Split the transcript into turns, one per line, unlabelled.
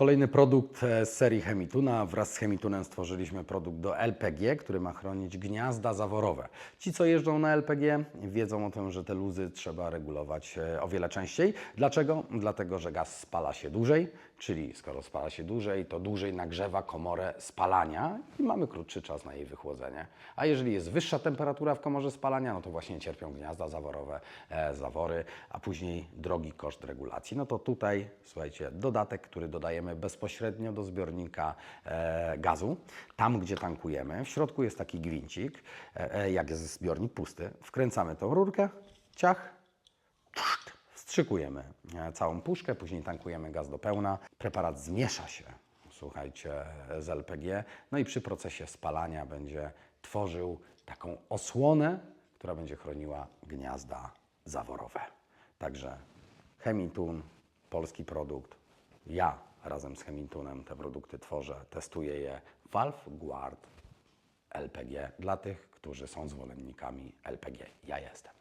Kolejny produkt e, z serii Chemituna. Wraz z Chemitunem stworzyliśmy produkt do LPG, który ma chronić gniazda zaworowe. Ci, co jeżdżą na LPG, wiedzą o tym, że te luzy trzeba regulować e, o wiele częściej. Dlaczego? Dlatego, że gaz spala się dłużej, czyli skoro spala się dłużej, to dłużej nagrzewa komorę spalania i mamy krótszy czas na jej wychłodzenie. A jeżeli jest wyższa temperatura w komorze spalania, no to właśnie cierpią gniazda zaworowe, e, zawory, a później drogi koszt regulacji. No to tutaj, słuchajcie, dodatek, który dodajemy bezpośrednio do zbiornika e, gazu, tam gdzie tankujemy. W środku jest taki gwincik, e, e, jak jest zbiornik pusty. Wkręcamy tą rurkę, ciach, wstrzykujemy całą puszkę, później tankujemy gaz do pełna. Preparat zmiesza się, słuchajcie, z LPG, no i przy procesie spalania będzie tworzył taką osłonę, która będzie chroniła gniazda zaworowe. Także Chemitun, polski produkt. Ja razem z Chemitunem te produkty tworzę, testuję je. Valve Guard LPG dla tych, którzy są zwolennikami LPG. Ja jestem.